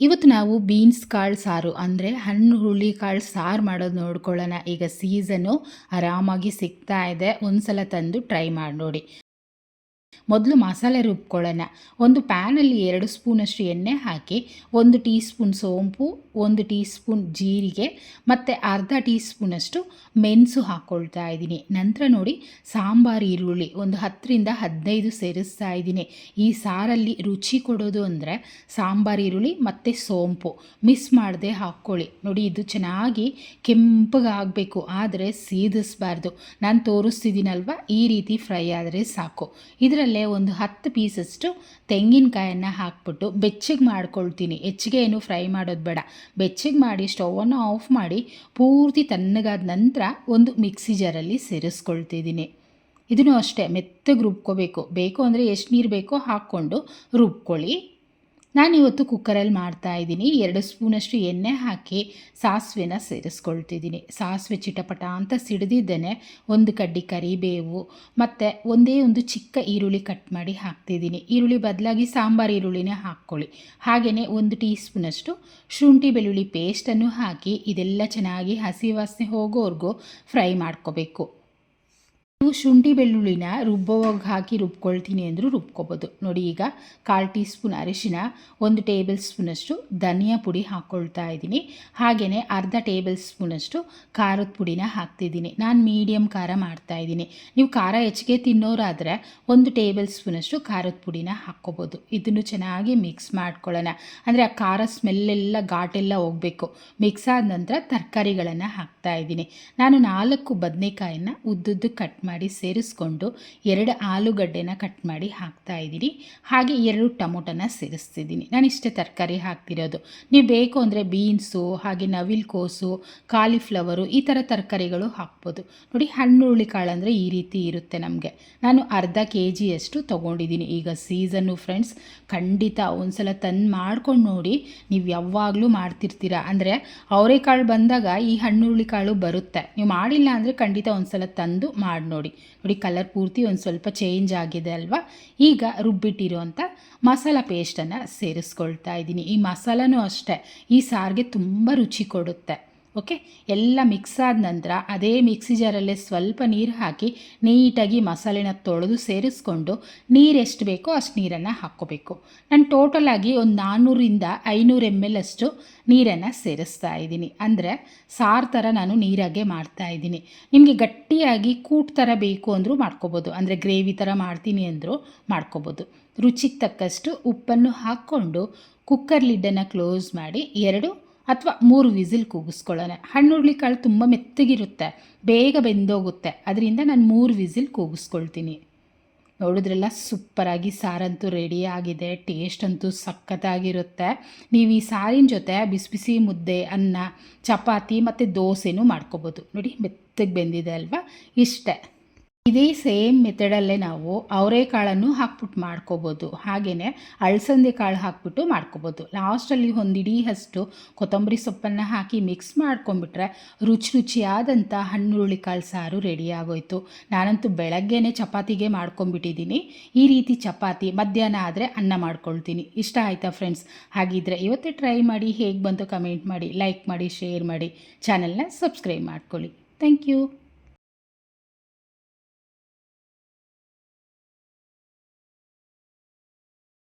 ಇವತ್ತು ನಾವು ಬೀನ್ಸ್ ಕಾಳು ಸಾರು, ಅಂದರೆ ಹಣ್ಣು, ಹುಳಿ ಕಾಳು ಸಾರು ಮಾಡೋದು ನೋಡ್ಕೊಳ್ಳೋಣ. ಈಗ ಸೀಸನು ಆರಾಮಾಗಿ ಸಿಗ್ತಾ ಇದೆ. ಒಂದು ಸಲ ತಂದು ಟ್ರೈ ಮಾಡಿ ನೋಡಿ. ಮೊದಲು ಮಸಾಲೆ ರುಬ್ಕೊಳ್ಳೋಣ. ಒಂದು ಪ್ಯಾನಲ್ಲಿ ಎರಡು ಸ್ಪೂನಷ್ಟು ಎಣ್ಣೆ ಹಾಕಿ, ಒಂದು ಟೀ ಸ್ಪೂನ್ ಸೋಂಪು, ಒಂದು ಟೀ ಸ್ಪೂನ್ ಜೀರಿಗೆ ಮತ್ತು ಅರ್ಧ ಟೀ ಸ್ಪೂನಷ್ಟು ಮೆಣಸು ಹಾಕ್ಕೊಳ್ತಾ ಇದ್ದೀನಿ. ನಂತರ ನೋಡಿ ಸಾಂಬಾರು ಈರುಳ್ಳಿ ಒಂದು ಹತ್ತರಿಂದ ಹದಿನೈದು ಸೇರಿಸ್ತಾ ಇದ್ದೀನಿ. ಈ ಸಾರಲ್ಲಿ ರುಚಿ ಕೊಡೋದು ಅಂದರೆ ಸಾಂಬಾರು ಈರುಳ್ಳಿ ಮತ್ತು ಸೋಂಪು. ಮಿಸ್ ಮಾಡದೆ ಹಾಕ್ಕೊಳ್ಳಿ. ನೋಡಿ ಇದು ಚೆನ್ನಾಗಿ ಕೆಂಪಗಾಗಬೇಕು, ಆದರೆ ಸೀದಿಸ್ಬಾರ್ದು. ನಾನು ತೋರಿಸ್ತಿದ್ದೀನಲ್ವ? ಈ ರೀತಿ ಫ್ರೈ ಆದರೆ ಸಾಕು. ಇದರಲ್ಲಿ ಒಂದು ಹತ್ತು ಪೀಸಷ್ಟು ತೆಂಗಿನಕಾಯನ್ನು ಹಾಕ್ಬಿಟ್ಟು ಬೆಚ್ಚಗೆ ಮಾಡ್ಕೊಳ್ತೀನಿ. ಹೆಚ್ಚಿಗೆ ಏನು ಫ್ರೈ ಮಾಡೋದು ಬೇಡ. ಬೆಚ್ಚಗೆ ಮಾಡಿ ಸ್ಟವನ್ನು ಆಫ್ ಮಾಡಿ ಪೂರ್ತಿ ತಣ್ಣಗಾದ ನಂತರ ಒಂದು ಮಿಕ್ಸಿ ಜಾರಲ್ಲಿ ಸೇರಿಸ್ಕೊಳ್ತಿದ್ದೀನಿ. ಇದನ್ನು ಅಷ್ಟೇ, ಮೆತ್ತಗೆ ರುಬ್ಕೋಬೇಕು. ಬೇಕು ಅಂದರೆ ಎಷ್ಟು ನೀರು ಬೇಕೋ ಹಾಕ್ಕೊಂಡು ರುಬ್ಕೊಳ್ಳಿ. ನಾನಿವತ್ತು ಕುಕ್ಕರಲ್ಲಿ ಮಾಡ್ತಾ ಇದ್ದೀನಿ. ಎರಡು ಸ್ಪೂನಷ್ಟು ಎಣ್ಣೆ ಹಾಕಿ ಸಾಸಿವೆನ ಸೇರಿಸ್ಕೊಳ್ತಿದ್ದೀನಿ. ಸಾಸಿವೆ ಚಿಟಪಟ ಅಂತ ಸಿಡಿದಿದ್ದೇನೆ. ಒಂದು ಕಡ್ಡಿ ಕರಿಬೇವು ಮತ್ತು ಒಂದೇ ಒಂದು ಚಿಕ್ಕ ಈರುಳ್ಳಿ ಕಟ್ ಮಾಡಿ ಹಾಕ್ತಿದ್ದೀನಿ. ಈರುಳ್ಳಿ ಬದಲಾಗಿ ಸಾಂಬಾರು ಈರುಳ್ಳಿನೇ ಹಾಕ್ಕೊಳ್ಳಿ. ಹಾಗೆಯೇ ಒಂದು ಟೀ ಸ್ಪೂನಷ್ಟು ಶುಂಠಿ ಬೆಳ್ಳುಳ್ಳಿ ಪೇಸ್ಟನ್ನು ಹಾಕಿ ಇದೆಲ್ಲ ಚೆನ್ನಾಗಿ ಹಸಿ ವಾಸನೆ ಹೋಗೋವರೆಗೂ ಫ್ರೈ ಮಾಡ್ಕೋಬೇಕು. ಶುಂಠಿ ಬೆಳ್ಳುಳ್ಳಿನ ರುಬ್ಬೋವಾಗ ಹಾಕಿ ರುಬ್ಕೊಳ್ತೀನಿ ಅಂದರೂ ರುಬ್ಕೋಬೋದು. ನೋಡಿ, ಈಗ ಕಾಲು ಟೀ ಸ್ಪೂನ್ ಅರಿಶಿನ, ಒಂದು ಟೇಬಲ್ ಸ್ಪೂನಷ್ಟು ಧನಿಯಾ ಪುಡಿ ಹಾಕ್ಕೊಳ್ತಾ ಇದ್ದೀನಿ. ಹಾಗೆಯೇ ಅರ್ಧ ಟೇಬಲ್ ಸ್ಪೂನಷ್ಟು ಖಾರದ ಪುಡಿನ ಹಾಕ್ತಿದ್ದೀನಿ. ನಾನು ಮೀಡಿಯಮ್ ಖಾರ ಮಾಡ್ತಾ ಇದ್ದೀನಿ. ನೀವು ಖಾರ ಹೆಚ್ಚಿಗೆ ತಿನ್ನೋರಾದರೆ ಒಂದು ಟೇಬಲ್ ಸ್ಪೂನಷ್ಟು ಖಾರದ ಪುಡಿನ ಹಾಕ್ಕೋಬೋದು. ಇದನ್ನು ಚೆನ್ನಾಗಿ ಮಿಕ್ಸ್ ಮಾಡ್ಕೊಳ್ಳೋಣ. ಅಂದರೆ ಆ ಖಾರ ಸ್ಮೆಲ್ಲೆಲ್ಲ ಘಾಟೆಲ್ಲ ಹೋಗಬೇಕು. ಮಿಕ್ಸ್ ಆದ ನಂತರ ತರಕಾರಿಗಳನ್ನು ಹಾಕ್ತಾ ಇದ್ದೀನಿ. ನಾನು ನಾಲ್ಕು ಬದನೆಕಾಯನ್ನು ಉದ್ದುದ್ದು ಕಟ್ ಮಾಡಿ ಮಾಡಿ ಸೇರಿಸ್ಕೊಂಡು ಎರಡು ಆಲೂಗಡ್ಡೆನ ಕಟ್ ಮಾಡಿ ಹಾಕ್ತಾ ಇದ್ದೀನಿ. ಹಾಗೆ ಎರಡು ಟೊಮೊಟೊನ ಸೇರಿಸ್ತಿದ್ದೀನಿ. ನಾನು ಇಷ್ಟೇ ತರಕಾರಿ ಹಾಕ್ತಿರೋದು. ನೀವು ಬೇಕು ಅಂದರೆ ಬೀನ್ಸು, ಹಾಗೆ ನವಿಲ್ ಕೋಸು, ಕಾಲಿಫ್ಲವರು ಈ ಥರ ತರಕಾರಿಗಳು ಹಾಕ್ಬೋದು. ನೋಡಿ ಹಣ್ಣು ಕಾಳು ಅಂದರೆ ಈ ರೀತಿ ಇರುತ್ತೆ ನಮಗೆ. ನಾನು ಅರ್ಧ ಕೆ ಜಿಯಷ್ಟು ತೊಗೊಂಡಿದ್ದೀನಿ. ಈಗ ಸೀಸನ್ನು ಫ್ರೆಂಡ್ಸ್, ಖಂಡಿತ ಒಂದ್ಸಲ ತಂದು ಮಾಡ್ಕೊಂಡು ನೋಡಿ ನೀವು ಯಾವಾಗಲೂ ಮಾಡ್ತಿರ್ತೀರ? ಅಂದರೆ ಅವರೆಕಾಳು ಬಂದಾಗ ಈ ಹಣ್ಣು ಕಾಳು ಬರುತ್ತೆ. ನೀವು ಮಾಡಿಲ್ಲ ಅಂದರೆ ಖಂಡಿತ ಒಂದ್ಸಲ ತಂದು ಮಾಡಿ ನೋಡಿ. ನೋಡಿ. ನೋಡಿ ಕಲರ್ ಪೂರ್ತಿ ಒಂದು ಸ್ವಲ್ಪ ಚೇಂಜ್ ಆಗಿದೆ ಅಲ್ವಾ? ಈಗ ರುಬ್ಬಿಟ್ಟಿರುವಂಥ ಮಸಾಲ ಪೇಸ್ಟನ್ನು ಸೇರಿಸ್ಕೊಳ್ತಾ ಇದ್ದೀನಿ. ಈ ಮಸಾಲನೂ ಅಷ್ಟೇ. ಈ ಸಾರಿಗೆ ತುಂಬ ರುಚಿ ಕೊಡುತ್ತೆ. ಓಕೆ ಎಲ್ಲ ಮಿಕ್ಸ್ ಆದ ನಂತರ ಅದೇ ಮಿಕ್ಸಿ ಜಾರಲ್ಲೇ ಸ್ವಲ್ಪ ನೀರು ಹಾಕಿ ನೀಟಾಗಿ ಮಸಾಲೆನ ತೊಳೆದು ಸೇರಿಸ್ಕೊಂಡು ನೀರು ಎಷ್ಟು ಬೇಕೋ ಅಷ್ಟು ನೀರನ್ನು ಹಾಕ್ಕೋಬೇಕು. ನಾನು ಟೋಟಲಾಗಿ ಒಂದು ನಾನ್ನೂರಿಂದ ಐನೂರು ಎಂ ಎಲ್ ಅಷ್ಟು ನೀರನ್ನು ಸೇರಿಸ್ತಾ ಇದ್ದೀನಿ. ಅಂದರೆ ಸಾರು ಥರ ನಾನು ನೀರಾಗೆ ಮಾಡ್ತಾ ಇದ್ದೀನಿ. ನಿಮಗೆ ಗಟ್ಟಿಯಾಗಿ ಕೂಟ್ ಥರ ಬೇಕು ಅಂದರೂ ಮಾಡ್ಕೋಬೋದು. ಅಂದರೆ ಗ್ರೇವಿ ಥರ ಮಾಡ್ತೀನಿ ಅಂದರೂ ಮಾಡ್ಕೋಬೋದು. ರುಚಿಗೆ ತಕ್ಕಷ್ಟು ಉಪ್ಪನ್ನು ಹಾಕ್ಕೊಂಡು ಕುಕ್ಕರ್ ಲಿಡ್ಡನ್ನು ಕ್ಲೋಸ್ ಮಾಡಿ ಎರಡು ಅಥವಾ ಮೂರು ವಿಸಿಲ್ ಕೂಗಿಸ್ಕೊಳ್ಳೋಣ ಹಣ್ಣುರುಳಿ ಕಾಳು ತುಂಬ ಮೆತ್ತಗಿರುತ್ತೆ. ಬೇಗ ಬೆಂದೋಗುತ್ತೆ. ಅದರಿಂದ ನಾನು ಮೂರು ವಿಸಿಲ್ ಕೂಗಿಸ್ಕೊಳ್ತೀನಿ. ನೋಡಿದ್ರೆಲ್ಲ ಸೂಪರಾಗಿ ಸಾರಂತೂ ರೆಡಿ ಆಗಿದೆ ಟೇಸ್ಟ್ ಅಂತೂ ಸಖತ್ತಾಗಿರುತ್ತೆ. ನೀವು ಈ ಸಾರಿನ ಜೊತೆ ಬಿಸಿ ಬಿಸಿ ಮುದ್ದೆ, ಅನ್ನ, ಚಪಾತಿ ಮತ್ತು ದೋಸೆನೂ ಮಾಡ್ಕೋಬೋದು. ನೋಡಿ, ಮೆತ್ತಗೆ ಬೆಂದಿದೆ ಅಲ್ವಾ? ಇಷ್ಟೇ. ಇದೇ ಸೇಮ್ ಮೆಥಡಲ್ಲೇ ನಾವು ಅವರೆಕಾಳನ್ನು ಹಾಕ್ಬಿಟ್ಟು ಮಾಡ್ಕೋಬೋದು. ಹಾಗೆಯೇ ಅಳಸಂದೆ ಕಾಳು ಹಾಕ್ಬಿಟ್ಟು ಮಾಡ್ಕೋಬೋದು. ಲಾಸ್ಟಲ್ಲಿ ಒಂದು ಇಡೀ ಅಷ್ಟು ಕೊತ್ತಂಬರಿ ಸೊಪ್ಪನ್ನು ಹಾಕಿ ಮಿಕ್ಸ್ ಮಾಡ್ಕೊಂಬಿಟ್ರೆ ರುಚಿ ರುಚಿಯಾದಂಥ ಹಣ್ಣುರುಳಿ ಕಾಳು ಸಾರು ರೆಡಿ ಆಗೋಯ್ತು. ನಾನಂತೂ ಬೆಳಗ್ಗೆನೇ ಚಪಾತಿಗೆ ಮಾಡ್ಕೊಂಬಿಟ್ಟಿದ್ದೀನಿ. ಈ ರೀತಿ ಚಪಾತಿ ಮಧ್ಯಾಹ್ನ ಆದರೆ ಅನ್ನ ಮಾಡ್ಕೊಳ್ತೀನಿ. ಇಷ್ಟ ಆಯಿತಾ ಫ್ರೆಂಡ್ಸ್? ಹಾಗಿದ್ರೆ ಇವತ್ತೇ ಟ್ರೈ ಮಾಡಿ ಹೇಗೆ ಬಂತು ಕಮೆಂಟ್ ಮಾಡಿ, ಲೈಕ್ ಮಾಡಿ, ಶೇರ್ ಮಾಡಿ. ಚಾನಲ್ನ ಸಬ್ಸ್ಕ್ರೈಬ್ ಮಾಡ್ಕೊಳ್ಳಿ. Thank you.